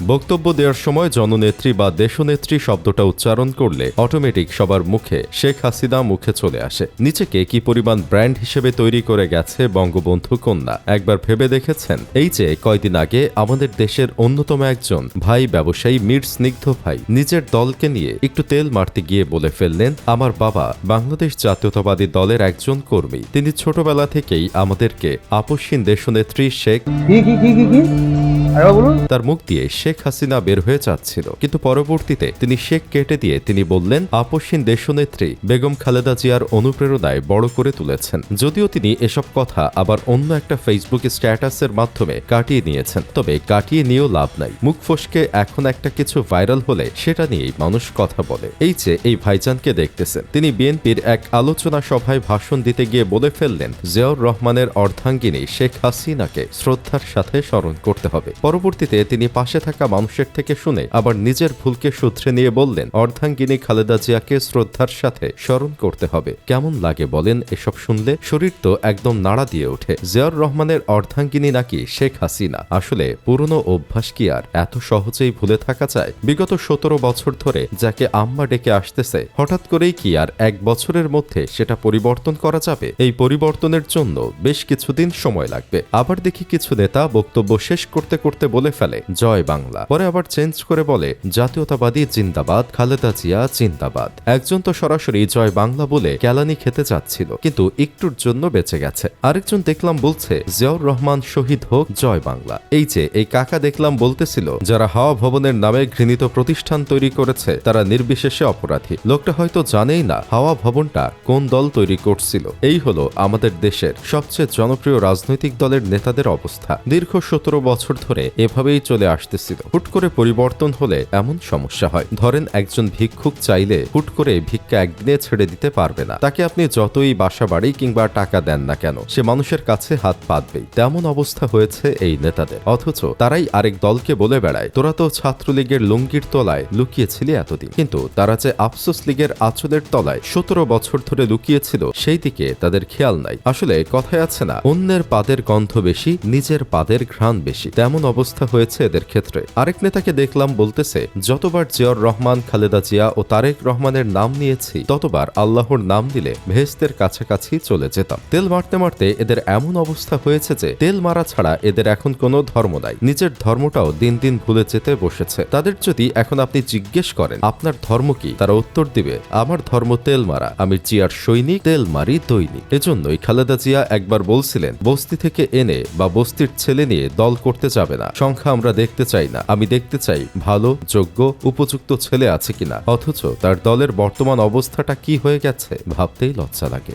বক্তব্য দেওয়ার সময় জননেত্রী বা দেশনেত্রী শব্দটা উচ্চারণ করলে অটোমেটিক সবার মুখে শেখ হাসিনা মুখে চলে আসে। নিজেকে কি পরিমাণ ব্র্যান্ড হিসেবে তৈরি করে গেছে বঙ্গবন্ধু কন্যা? একবার ভেবে দেখেছেন? এই যে কয়দিন আগে আমাদের দেশের অন্যতম একজন ভাই ব্যবসায়ী মীর স্নিগ্ধ ভাই নিজের দলকে নিয়ে একটু তেল মারতে গিয়ে বলে ফেললেন, আমার বাবা বাংলাদেশ জাতীয়তাবাদী দলের একজন কর্মী। তিনি ছোটবেলা থেকেই আমাদেরকে আপসীন দেশনেত্রী শেখ তার মুখ দিয়ে শেখ হাসিনা বের হয়ে যাচ্ছিল। কিন্তু পরবর্তীতে তিনি শেখ কেটে দিয়ে তিনি বললেন, আপসীন দেশনেত্রী বেগম খালেদা জিয়ার অনুপ্রেরণায় বড় করে তুলেছেন। যদিও তিনি এসব কথা আবার অন্য একটা ফেসবুক স্ট্যাটাসের মাধ্যমে কাটিয়ে নিয়েছেন। তবে কাটিয়ে নিয়েও লাভ নাই। মুখ ফসকে এখন একটা কিছু ভাইরাল হলে সেটা নিয়েই মানুষ কথা বলে। এই যে এই ভাইজানকে দেখতেছেন, তিনি বিএনপির এক আলোচনা সভায় ভাষণ দিতে গিয়ে বলে ফেললেন, জিয়াউর রহমানের অর্ধাঙ্গিনী শেখ হাসিনাকে শ্রদ্ধার সাথে স্মরণ করতে হবে। পরবর্তীতে তিনি পাশে থাকা মানুষের থেকে শুনে আবার নিজের ভুলকে শুধরে নিয়ে বললেন, অর্ধাঙ্গিনী খালেদা জিয়াকে শ্রদ্ধার সাথে স্মরণ করতে হবে। কেমন লাগে বলেন এসব শুনলে? শরীর তো একদম নাড়া দিয়ে ওঠে। জিয়াউর রহমানের অর্ধাঙ্গিনী নাকি শেখ হাসিনা? আসলে পুরনো অভ্যাস কি আর? এত সহজেই ভুলে থাকা যায় বিগত সতেরো বছর ধরে যাকে আম্মা ডেকে আসতেছে, হঠাৎ করেই কি আর এক বছরের মধ্যে সেটা পরিবর্তন করা যাবে? এই পরিবর্তনের জন্য বেশ কিছুদিন সময় লাগবে। আবার দেখি কিছু নেতা বক্তব্য শেষ করতে করতে বলে ফেলে, জয় বাংলা। পরে আবার চেঞ্জ করে বলে, জাতীয়তাবাদী জিন্দাবাদ, খালেদা জিয়া জিন্দাবাদ। একজন তো সরাসরি জয় বাংলা বলে ক্যালানি খেতে যাচ্ছিল কিন্তু একটুর জন্য বেঁচে গেছে। আরেকজন দেখলাম বলছে, জিয়াউর রহমান শহীদ হোক, জয় বাংলা। এই যে, এই কাকা দেখলাম বলতেছিল, যারা হাওয়া ভবনের নামে ঘৃণিত প্রতিষ্ঠান তৈরি করেছে, তারা নির্বিশেষে অপরাধী। লোকটা হয়তো জানেই না, হাওয়া ভবনটা কোন দল তৈরি করছিল। এই হলো আমাদের দেশের সবচেয়ে জনপ্রিয় রাজনৈতিক দলের নেতাদের অবস্থা। দীর্ঘ সতেরো বছর ধরে এভাবেই চলে আসতেছিল। হুট করে পরিবর্তন হলে এমন সমস্যা হয়। ধরেন একজন ভিক্ষুক চাইলে হুট করে ভিক্ষা একদিনে ছেড়ে দিতে পারবে না। তাকে আপনি যতই বাসা বাড়ি কিংবা টাকা দেন না কেন, সে মানুষের কাছে হাত পাতবেই। তেমন অবস্থা হয়েছে এই নেতাদের। অথচ তারাই আরেক দলকে বলে বেড়ায়, তোরা তো ছাত্রলীগের লুঙ্গির তলায় লুকিয়েছিলি এতদিন। কিন্তু তারা যে আফসোস লীগের আঁচলের তলায় সতেরো বছর ধরে লুকিয়েছিল, সেই দিকে তাদের খেয়াল নাই। আসলে কথায় আছে না, অন্যের পাদের গন্ধ বেশি, নিজের পাদের ঘ্রাণ বেশি। তেমন অবস্থা হয়েছে এদের ক্ষেত্রে। আরেক নেতাকে দেখলাম বলতেছে, যতবার জিয়র রহমান, খালেদা জিয়া ও তারেক রহমানের নাম নিয়েছি, ততবার আল্লাহর নাম দিলে ভেস্তের কাছাকাছি চলে যেতাম। তেল মারতে মারতে এদের এমন অবস্থা হয়েছে যে তেল মারা ছাড়া এদের এখন কোনো ধর্ম নাই। নিজের ধর্মটাও দিন দিন ভুলে যেতে বসেছে। তাদের যদি এখন আপনি জিজ্ঞেস করেন, আপনার ধর্ম কি? তারা উত্তর দিবে, আমার ধর্ম তেল মারা। আমি জিয়ার সৈনিক, তেল মারি দৈনিক। এজন্যই খালেদা জিয়া একবার বলছিলেন, বস্তি থেকে এনে বা বস্তির ছেলে নিয়ে দল করতে যাবে না। সংখ্যা আমরা দেখতে চাই না। আমি দেখতে চাই ভালো, যোগ্য, উপযুক্ত ছেলে আছে কিনা। অথচ তার দলের বর্তমান অবস্থাটা কি হয়ে গেছে, ভাবতেই লজ্জা লাগে।